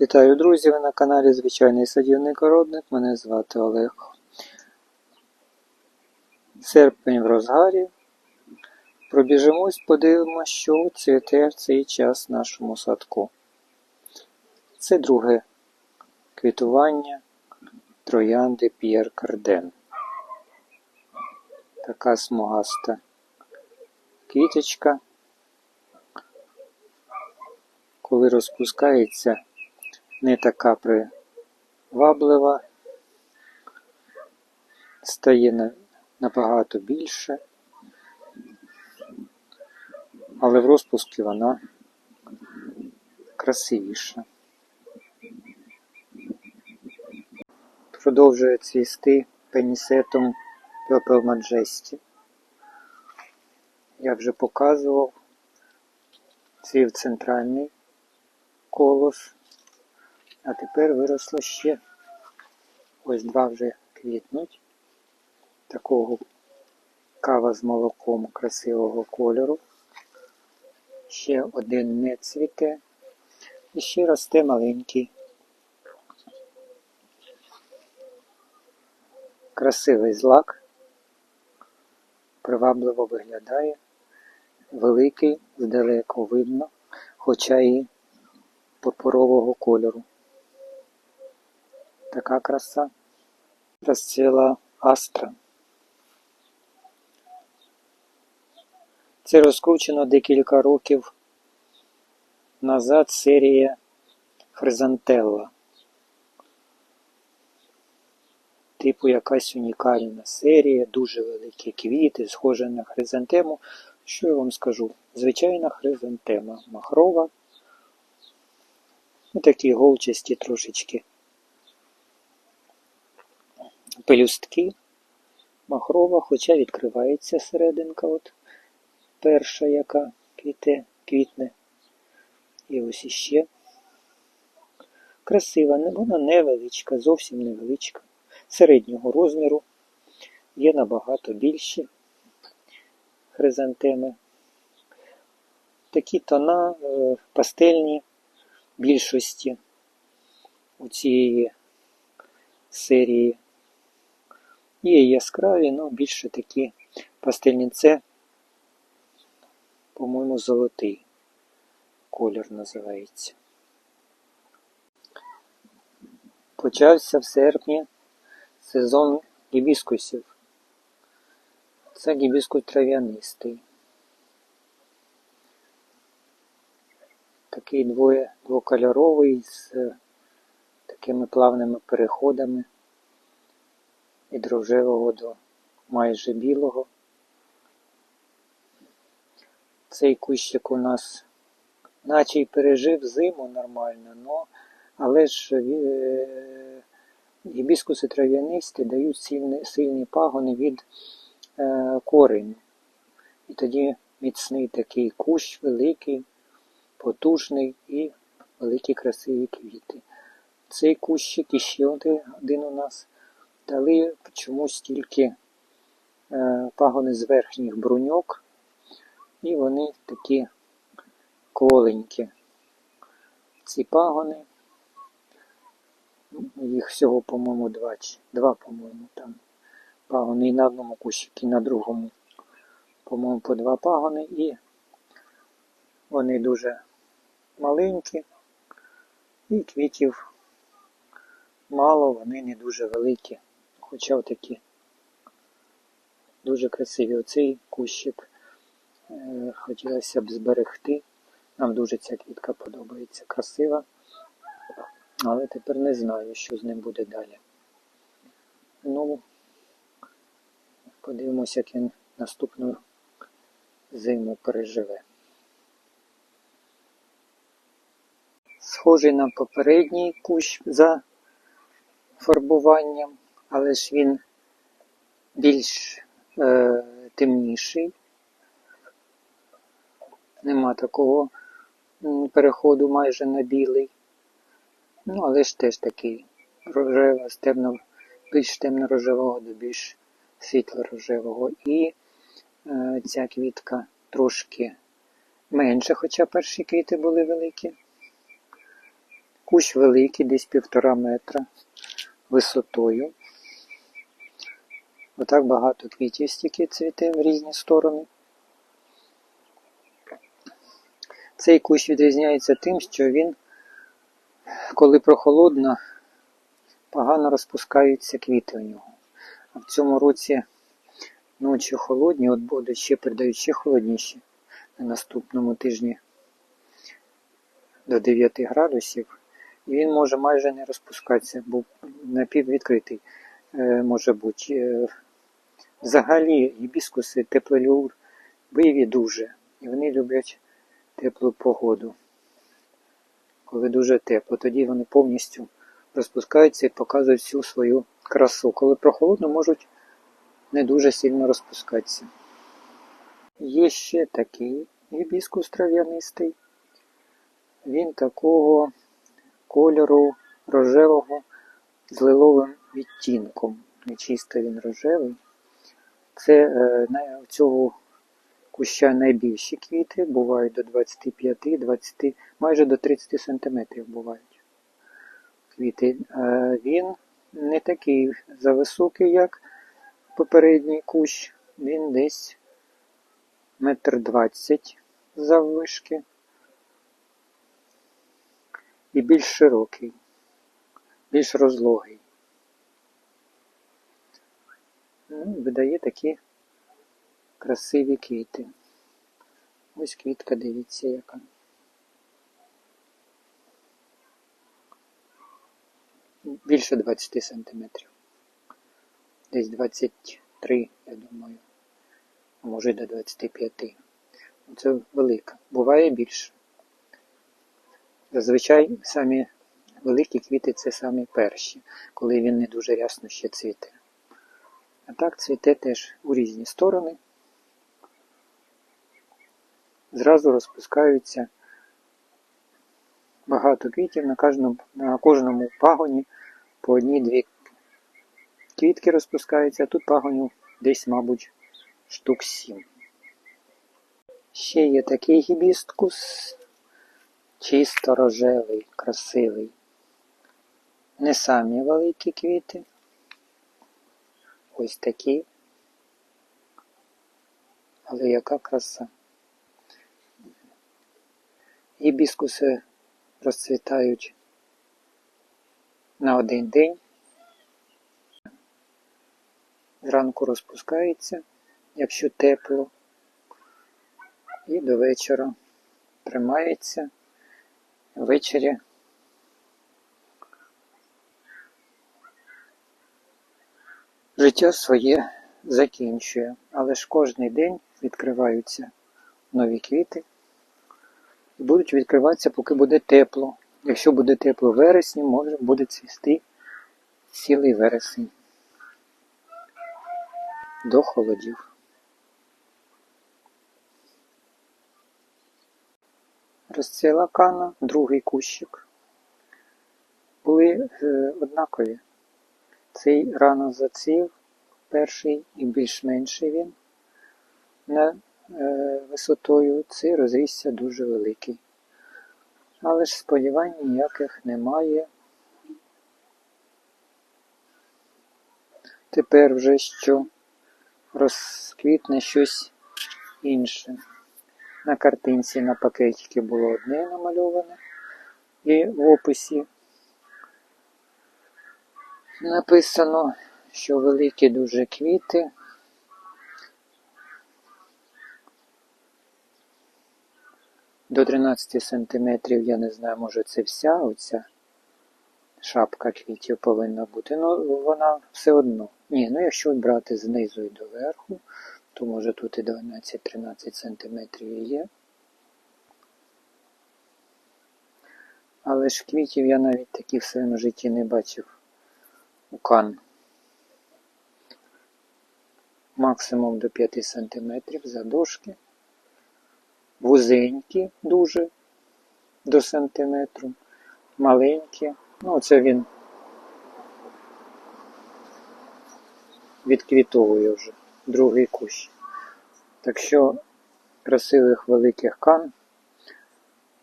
Вітаю, друзі! Ви на каналі Звичайний садівник Городник. Мене звати Олег. Серпень в розгарі. Пробіжимось, подивимося, що цвіте в цей час нашому садку. Це друге квітування троянди П'єр Карден. Така смугаста квіточка. Коли розпускається, не така приваблива, стає набагато більше, але в розпуску вона красивіша. Продовжує цвісти пенісетом Purple Majesty. Я вже показував цвів центральний колос. А тепер виросло ще ось два вже квітнуть. Такого кава з молоком красивого кольору. Ще один не цвіте. І ще росте маленький. Красивий злак. Привабливо виглядає. Великий, здалеку видно, хоча і пурпурового кольору. Така краса. Розцвіла астра. Це розкручено декілька років назад серія Хризантелла. Типу якась унікальна серія, дуже великі квіти, схожі на хризантему. Що я вам скажу? Звичайна хризантема махрова. Ну, такі голчасті трошечки пелюстки махрова, хоча відкривається серединка, от перша, яка квіте, квітне. І ось іще. Красива, вона невеличка, зовсім невеличка, середнього розміру. Є набагато більші хризантеми. Такі тона е, пастельні більшості у цієї серії. Є яскраві, але більше такі пастельні. Це, по-моєму, золотий колір називається. Почався в серпні сезон гібіскусів. Це гібіскус трав'янистий. Такий двоє, двокольоровий з такими плавними переходами від рожевого до майже білого. Цей кущик у нас наче й пережив зиму нормально, но, але ж е, гібіскуси трав'янисті дають сильні, сильні пагони від е, кореня. І тоді міцний такий кущ великий, потужний і великі красиві квіти. Цей кущик і ще один, один у нас дали чомусь тільки е, пагони з верхніх бруньок, і вони такі кволенькі. Ці пагони, їх всього, по-моєму, два, два по-моєму, там пагони і на одному кущику, і на другому, по-моєму, по два пагони, і вони дуже маленькі, і квітів мало, вони не дуже великі. Хоча такі дуже красиві. Оцей кущик е, хотілося б зберегти. Нам дуже ця квітка подобається. Красива. Але тепер не знаю, що з ним буде далі. Ну, подивимося, як він наступну зиму переживе. Схожий на попередній кущ за фарбуванням, але ж він більш е, темніший. Нема такого переходу майже на білий. Ну, але ж теж такий рожева, з темно, більш темно-рожевого до більш світло-рожевого. І е, ця квітка трошки менше, хоча перші квіти були великі. Кущ великий, десь півтора метра висотою. Отак багато квітів стільки цвіте в різні сторони. Цей кущ відрізняється тим, що він, коли прохолодно, погано розпускаються квіти у нього. А в цьому році ночі холодні, от будуть ще передають ще холодніші на наступному тижні до 9 градусів. І він може майже не розпускатися, бо напіввідкритий е, може бути. Взагалі гібіскуси теплолюбиві дуже. І вони люблять теплу погоду. Коли дуже тепло, тоді вони повністю розпускаються і показують всю свою красу. Коли прохолодно, можуть не дуже сильно розпускатися. Є ще такий гібіскус трав'янистий. Він такого кольору рожевого з лиловим відтінком. Не чисто він рожевий. Це е, на- цього куща найбільші квіти, бувають до 25-20, майже до 30 сантиметрів бувають квіти. Е, Він не такий зависокий, як попередній кущ, він десь метр двадцять заввишки і більш широкий, більш розлогий. Ну, видає такі красиві квіти. Ось квітка, дивіться, яка. Більше 20 сантиметрів. Десь 23, я думаю. А може й до 25. Це велика. Буває більше. Зазвичай самі великі квіти це самі перші, коли він не дуже рясно ще цвіте. А так цвіте теж у різні сторони. Зразу розпускаються багато квітів на кожному, на кожному пагоні по одній-дві квітки розпускаються, а тут пагонів десь, мабуть, штук сім. Ще є такий гібіскус, чисто рожевий, красивий. Не самі великі квіти. Ось такі. Але яка краса. Гібіскуси розцвітають на один день. Зранку розпускається, якщо тепло, і до вечора тримається. Ввечері життя своє закінчує, але ж кожен день відкриваються нові квіти і будуть відкриватися, поки буде тепло. Якщо буде тепло в вересні, може буде цвісти цілий вересень до холодів. Розцвіла кана, другий кущик. Були е, однакові. Цей рано зацвів, перший і більш менший він на е, висотою, цей розрісся дуже великий. Але ж сподівань ніяких немає. Тепер вже що розквітне щось інше. На картинці на пакетики було одне намальоване, і в описі написано, що великі дуже квіти. До 13 сантиметрів, я не знаю, може це вся оця шапка квітів повинна бути. Ну, вона все одно. Ні, ну якщо брати знизу і до верху, то може тут і 12-13 сантиметрів є. Але ж квітів я навіть такі в своєму житті не бачив у кан. Максимум до 5 сантиметрів задошки. Вузенькі дуже до сантиметру, маленькі. Ну, це він відквітовує вже другий кущ. Так що красивих великих кан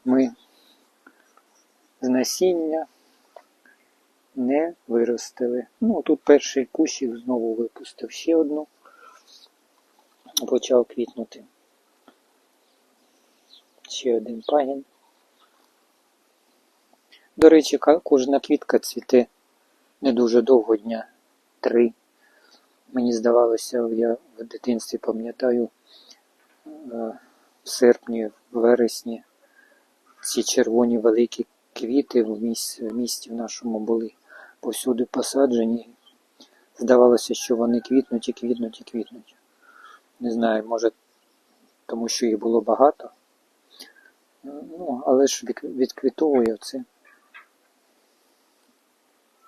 ми з насіння не виростили. Ну, тут перший кущик знову випустив ще одну, почав квітнути. Ще один пагін. До речі, кожна квітка цвіте не дуже довго дня. Три. Мені здавалося, я в дитинстві пам'ятаю, е, в серпні, в вересні ці червоні великі квіти в місті в нашому були повсюди посаджені. Здавалося, що вони квітнуть і квітнуть і квітнуть. Не знаю, може, тому що їх було багато. Ну, але ж від- відквітовує це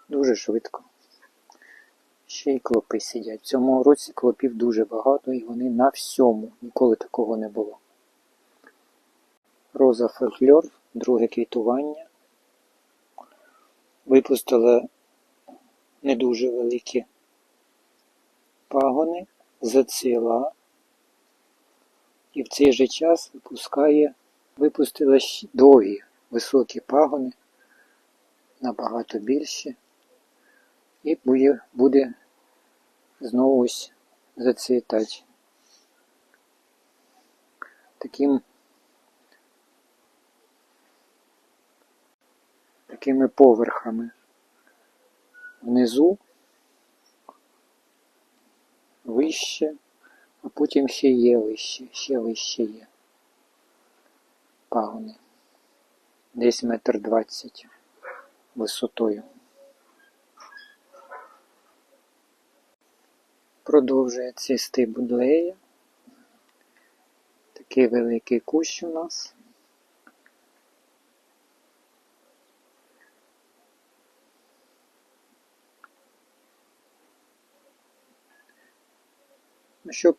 дуже швидко. Ще й клопи сидять. В цьому році клопів дуже багато і вони на всьому. Ніколи такого не було. Роза фольклор, друге квітування. Випустила не дуже великі пагони, зацвіла. І в цей же час випускає, випустила довгі високі пагони, набагато більші. І буде, буде знову зацвітати. Таким такими поверхами. Внизу вище, а потім ще є вище, ще вище є. Пагони. Десь метр двадцять висотою. Продовжує цвісти будлея. Такий великий кущ у нас. Щоб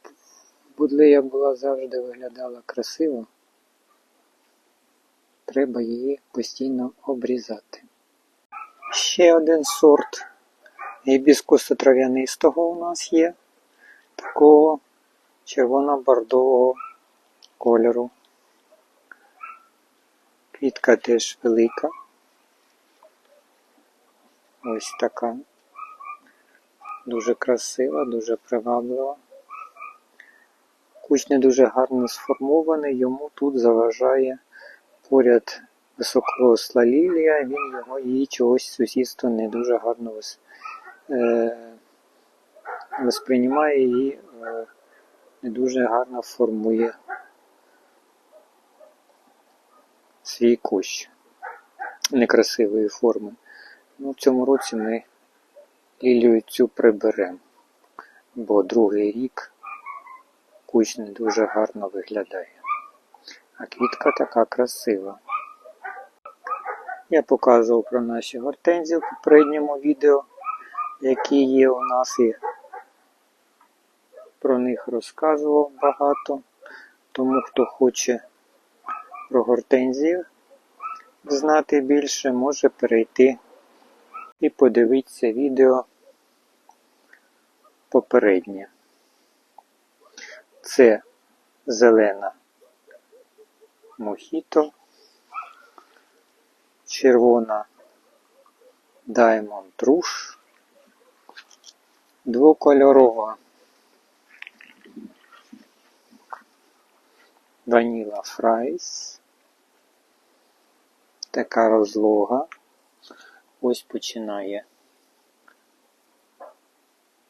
будлея була завжди виглядала красиво, треба її постійно обрізати. Ще один сорт гібіскусу трав'янистого у нас є, такого червоно-бордового кольору. Квітка теж велика. Ось така. Дуже красива, дуже приваблива. Кущ не дуже гарно сформований, йому тут заважає поряд високоросла лілія, він його її чогось сусідство не дуже гарно е, восприймає і е, не дуже гарно формує свій кущ некрасивої форми. Ну, в цьому році ми лілію цю приберемо, бо другий рік кущ не дуже гарно виглядає. А квітка така красива. Я показував про наші гортензії в попередньому відео, які є у нас і про них розказував багато. Тому хто хоче про гортензію знати більше, може перейти і подивитися відео попереднє. Це зелена. Мохіто, червона Diamond Rouge, двокольорова Vanilla Fries, така розлога. Ось починає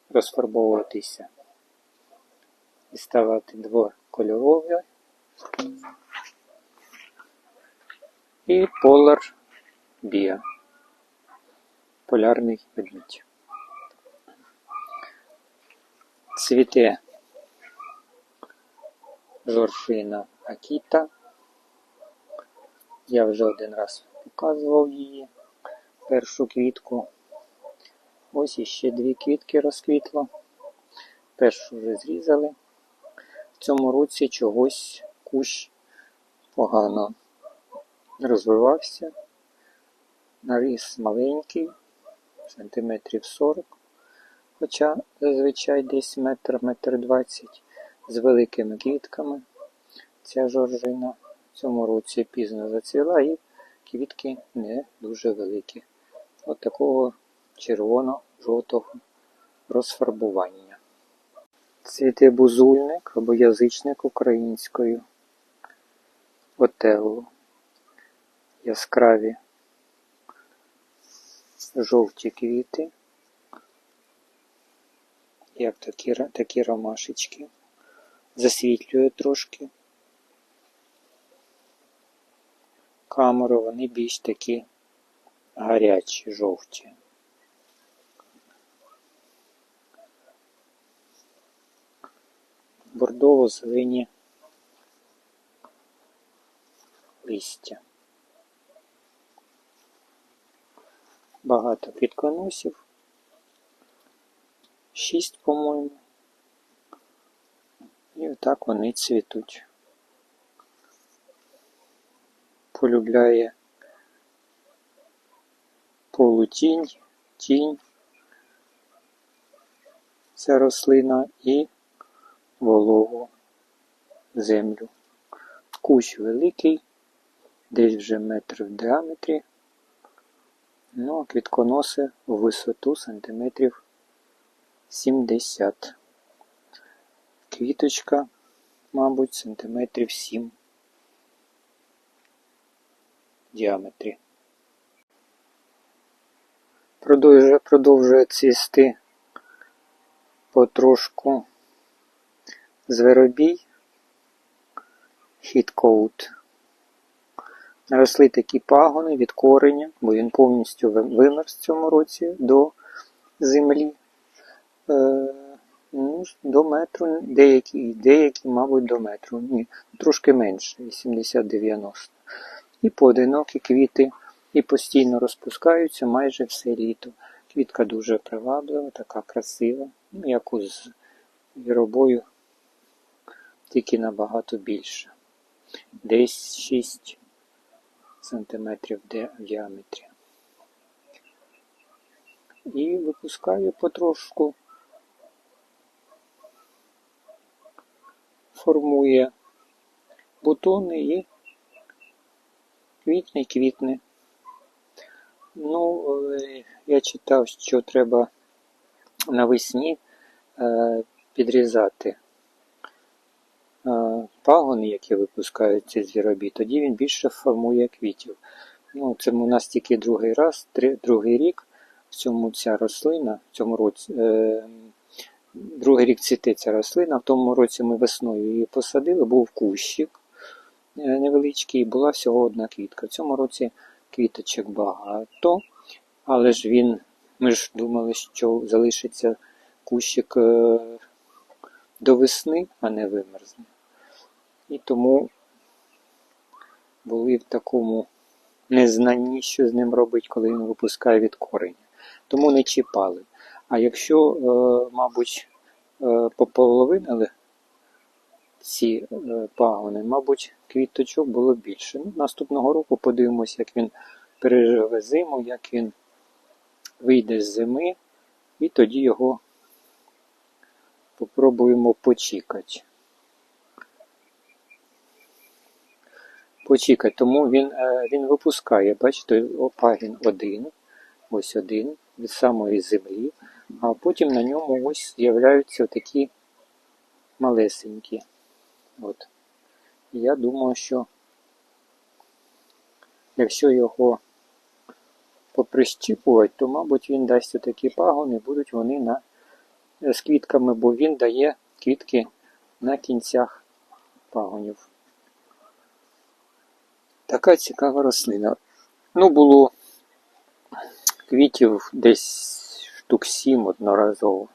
розфарбовуватися і ставати двокольорові. І Polar Bia. Полярний ведмідь. Цвіте жоржина Акіта. Я вже один раз показував її першу квітку. Ось іще дві квітки розквітло. Першу вже зрізали. В цьому році чогось кущ погано розвивався. Наріс маленький, сантиметрів 40, хоча зазвичай десь метр, метр двадцять з великими квітками. Ця жоржина в цьому році пізно зацвіла і квітки не дуже великі. От такого червоно-жовтого розфарбування. Цвіте бузульник або язичник українською. Отелло. Яскраві жовті квіти. Як такі, такі ромашечки. Засвітлює трошки. Камеру вони більш такі гарячі, жовті. Бордово-зелені листя. Багато квітконосів. Шість, по-моєму. І отак вони цвітуть. Полюбляє полутінь, тінь. Ця рослина і вологу землю. Кущ великий, десь вже метр в діаметрі. Ну, а квітконоси в висоту сантиметрів 70. Квіточка, мабуть, сантиметрів 7 в діаметрі. Продовжує, продовжує цвісти потрошку зверобій, хіткоут. Наросли такі пагони від кореня, бо він повністю ви- вимерз в цьому році до землі. Е, ну, до метру, деякі, деякі, мабуть, до метру. Ні, трошки менше, 80-90. І поодинокі квіти і постійно розпускаються майже все літо. Квітка дуже приваблива, така красива, ну, яку з віробою тільки набагато більше. Десь 6 сантиметрів в діаметрі. І випускаю потрошку, формує бутони і квітне, квітне. Ну, е, я читав, що треба навесні е, підрізати пагони, які випускаються з віробі, тоді він більше формує квітів. Ну, це у нас тільки другий раз, три, другий рік. В цьому ця рослина, в цьому році, е, другий рік цвіте ця рослина. В тому році ми весною її посадили, був кущик е, невеличкий, була всього одна квітка. В цьому році квіточок багато, але ж він, ми ж думали, що залишиться кущик е, до весни, а не вимерзне. І тому були в такому незнанні, що з ним робить, коли він випускає від кореня. Тому не чіпали. А якщо, е, мабуть, е, пополовинили ці е, пагони, мабуть, квіточок було більше. Ну, наступного року подивимося, як він переживе зиму, як він вийде з зими, і тоді його попробуємо почікати. Почекай, тому він, е, він випускає, бачите, опагін один, ось один від самої землі, а потім на ньому ось з'являються такі малесенькі. От. Я думаю, що якщо його поприщіпувати, то, мабуть, він дасть такі пагони, будуть вони на, з квітками, бо він дає квітки на кінцях пагонів. Така цікава рослина. Ну, було квітів десь штук сім одноразово.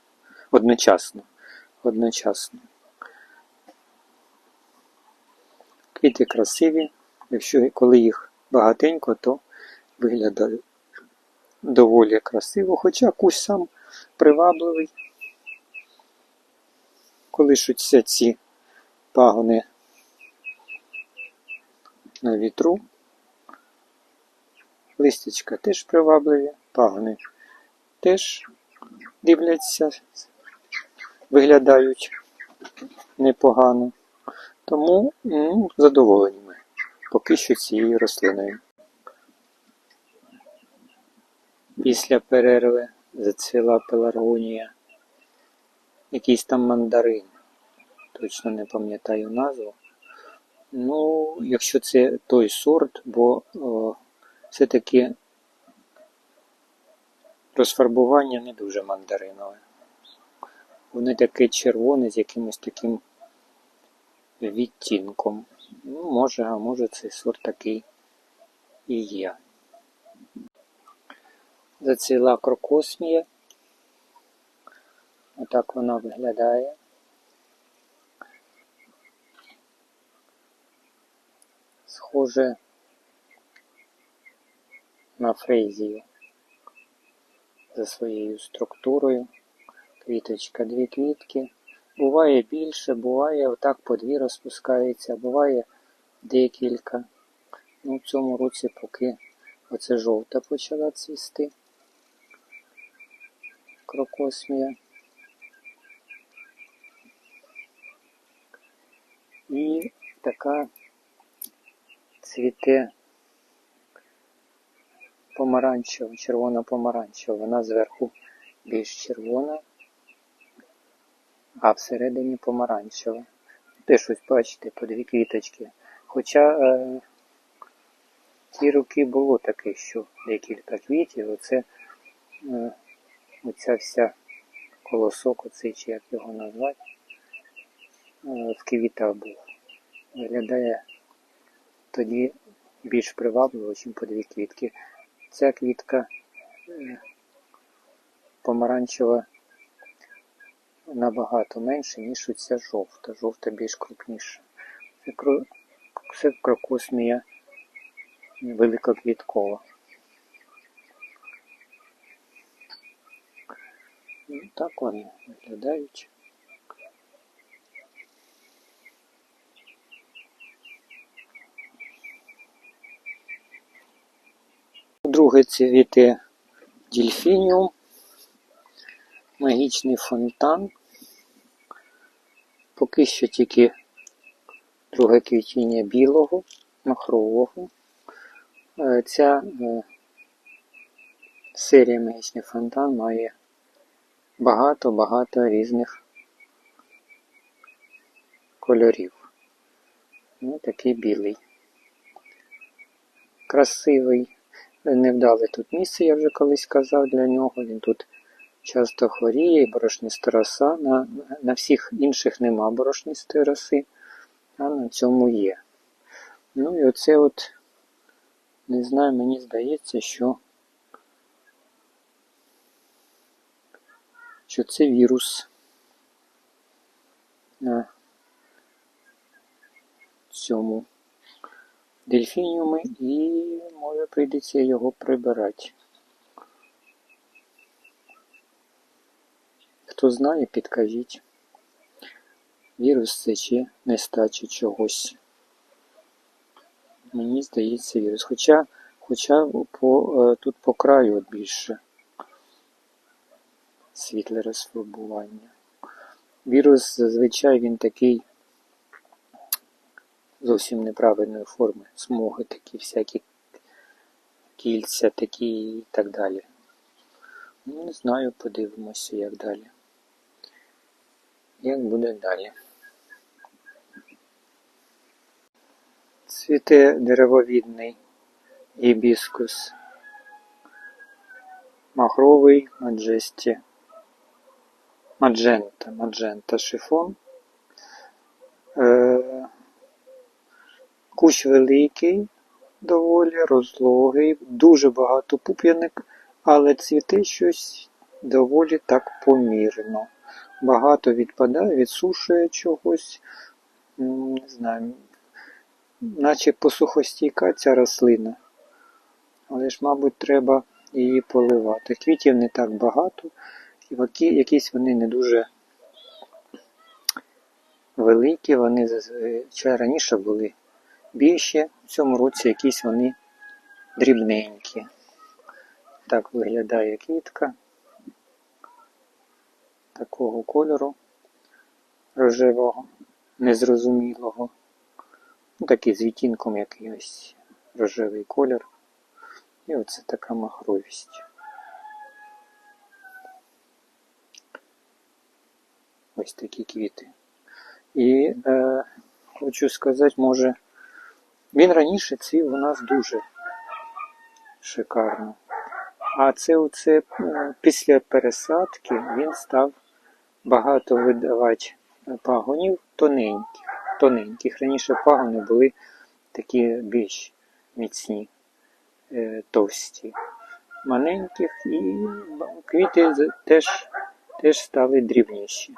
Одночасно. Одночасно. Квіти красиві. Якщо коли їх багатенько, то виглядають доволі красиво. Хоча кущ сам привабливий. Колишуться ці пагони на вітру. Листячка теж привабливі, пагони теж дивляться, виглядають непогано. Тому ну, задоволені ми поки що цією рослиною. Після перерви зацвіла пеларгонія. Якийсь там мандарин. Точно не пам'ятаю назву. Ну, якщо це той сорт, бо о, все-таки розфарбування не дуже мандаринове. Вони таке червоне з якимось таким відтінком. Ну, може, а може цей сорт такий і є. Зацвіла крокосмія. Отак вона виглядає. Схоже на фрезію за своєю структурою. Квіточка, дві квітки. Буває більше, буває отак по дві розпускається, буває декілька. Ну, в цьому році поки оце жовта почала цвісти. Крокосмія. І така цвіте помаранчева, червоно-помаранчева. Вона зверху більш червона, а всередині помаранчева. Теж ось бачите, по дві квіточки. Хоча е, ті роки було таке, що декілька квітів, оце е, оця вся колосок, оцей чи як його назвати, е, в квітах був. Виглядає тоді більш привабливо, ніж по дві квітки. Ця квітка е, помаранчева набагато менше, ніж оця жовта. Жовта більш крупніша. Це, кро... це крокосмія великоквіткова. Ну, так вони виглядають. Друге цвіте дельфініум, магічний фонтан. Поки що тільки друге квітіння білого, махрового. Е, Ця е, серія магічний фонтан має багато-багато різних кольорів. Ну, такий білий. Красивий. Невдале тут місце, я вже колись казав для нього. Він тут часто хворіє, і борошниста роса. На, на всіх інших нема борошнистої роси, а на цьому є. Ну і оце от, не знаю, мені здається, що, що це вірус на цьому дельфініуми і може прийдеться його прибирати. Хто знає, підкажіть. Вірус це чи нестача чогось. Мені здається вірус. Хоча хоча по, е, тут по краю більше світле розфарбування. Вірус зазвичай він такий зовсім неправильної форми. Смуги такі, всякі кільця такі і так далі. Ну, не знаю, подивимося, як далі. Як буде далі. Цвіте деревовідний гібіскус. Махровий маджесті. Маджента, маджента шифон. Е, Кущ великий, доволі розлогий, дуже багато пуп'яник, але цвіте щось доволі так помірно. Багато відпадає, відсушує чогось, не знаю, наче посухостійка ця рослина. Але ж, мабуть, треба її поливати. Квітів не так багато, і якісь вони не дуже великі, вони раніше були більші, в цьому році якісь вони дрібненькі. Так виглядає квітка такого кольору рожевого, незрозумілого. Ну, такий з відтінком якийсь рожевий колір. І оце така махровість. Ось такі квіти. І е, хочу сказати, може він раніше цвів у нас дуже шикарно. А це оце е, після пересадки він став багато видавати пагонів тоненьких. тоненьких. Раніше пагони були такі більш міцні, е, товсті, маленьких, і квіти теж, теж стали дрібніші.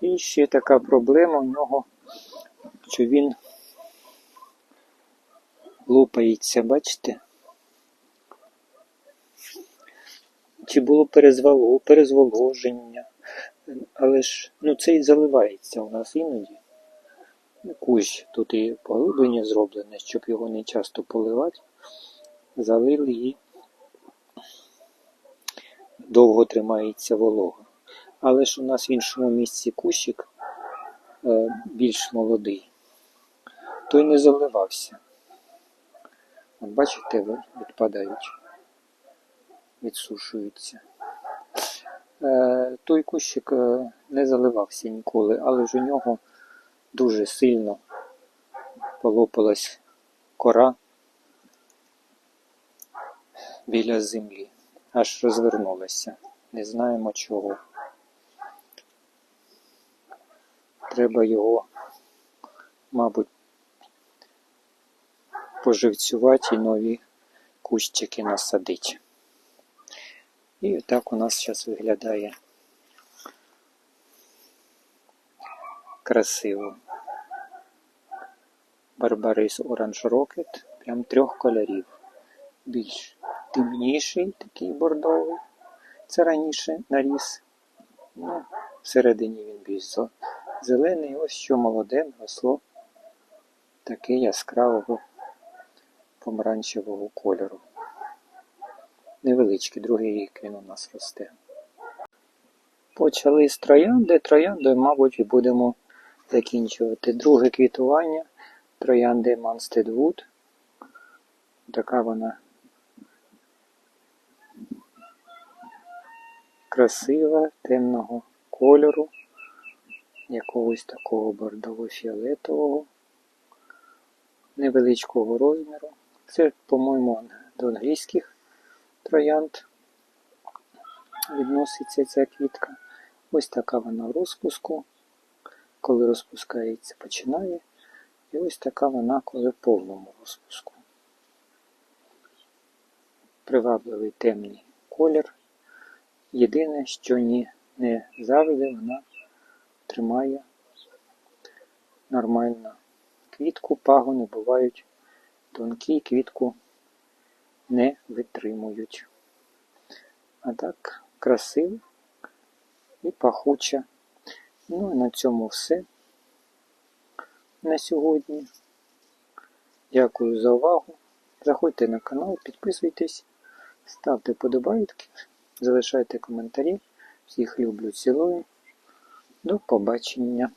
І ще така проблема в нього, що він лопається, бачите? Чи було перезвало- перезволоження, але ж ну, це і заливається у нас іноді. Кущ тут і поглиблення зроблене, щоб його не часто поливати. Залили і довго тримається волога. Але ж у нас в іншому місці кущик е, більш молодий, той не заливався. Бачите, відпадають, відсушуються. Е, той кущик е, не заливався ніколи, але ж у нього дуже сильно полопалась кора біля землі, аж розвернулася. Не знаємо чого. Треба його, мабуть, поживцювати і нові кущики насадити. І так у нас зараз виглядає красиво. Барбарис Orange Rocket, прям трьох кольорів. Більш темніший, такий бордовий. Це раніше наріс. Ну, всередині він більш зелений. Ось що молоде росло таке яскравого помаранчевого кольору. Невеличкий, другий рік він у нас росте. Почали з троянди. Трояндою, мабуть, і будемо закінчувати. Друге квітування троянди Манстед Вуд. Така вона красива, темного кольору, якогось такого бордово-фіолетового, невеличкого розміру. Це, по-моєму, до англійських троянд відноситься ця квітка. Ось така вона в розпуску. Коли розпускається, починає. І ось така вона, коли в повному розпуску. Привабливий темний колір. Єдине, що ні, не завжди вона тримає нормально квітку, пагони бувають тонкі, квітку не витримують. А так, красиво і пахуче. Ну і на цьому все на сьогодні. Дякую за увагу. Заходьте на канал, підписуйтесь, ставте подобайки, залишайте коментарі. Всіх люблю, цілую. До побачення.